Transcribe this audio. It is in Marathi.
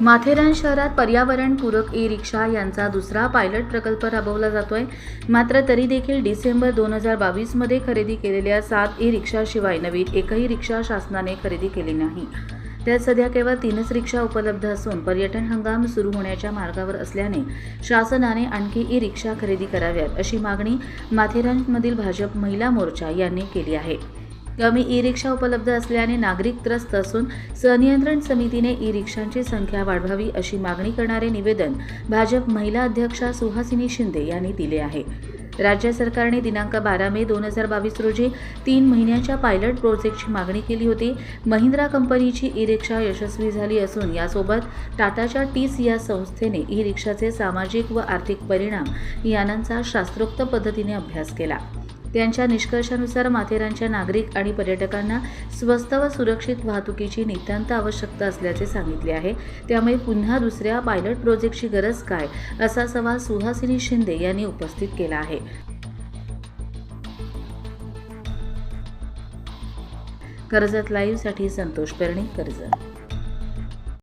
माथेरान शहरात पर्यावरणपूरक ई रिक्षा यांचा दुसरा पायलट प्रकल्प राबवला जातोय. मात्र तरी देखील डिसेंबर दोन हजार बावीसमध्ये खरेदी केलेल्या सात ई रिक्षाशिवाय नवीन एकही रिक्षा शासनाने खरेदी केली नाही. त्यात सध्या केवळ तीनच रिक्षा उपलब्ध असून पर्यटन हंगाम सुरू होण्याच्या मार्गावर असल्याने शासनाने आणखी ई रिक्षा खरेदी कराव्यात अशी मागणी माथेरानमधील भाजप महिला मोर्चा यांनी केली आहे. कमी ई रिक्षा उपलब्ध असल्याने नागरिक त्रस्त असून सनियंत्रण समितीने ई रिक्षांची संख्या वाढवावी अशी मागणी करणारे निवेदन भाजप महिला अध्यक्षा सुहासिनी शिंदे यांनी दिले आहे. राज्य सरकारने दिनांक बारा मे दोन हजार बावीस रोजी तीन महिन्यांच्या पायलट प्रोजेक्टची मागणी केली होती. महिंद्रा कंपनीची ई रिक्षा यशस्वी झाली असून यासोबत टाटाच्या टीस या संस्थेने ई रिक्षाचे सामाजिक व आर्थिक परिणाम यानांचा शास्त्रोक्त पद्धतीने अभ्यास केला. त्यांच्या निष्कर्षानुसार माथेरानच्या नागरिक आणि पर्यटकांना स्वस्त व सुरक्षित वाहतुकीची नितांत आवश्यकता असल्याचे सांगितले आहे. त्यामुळे पुन्हा दुसऱ्या पायलट प्रोजेक्टची गरज काय? असा सवाल सुहासिनी शिंदे यांनी उपस्थित केला आहे. कर्जत लाईव्हसाठी संतोष पेरणे कर्जत.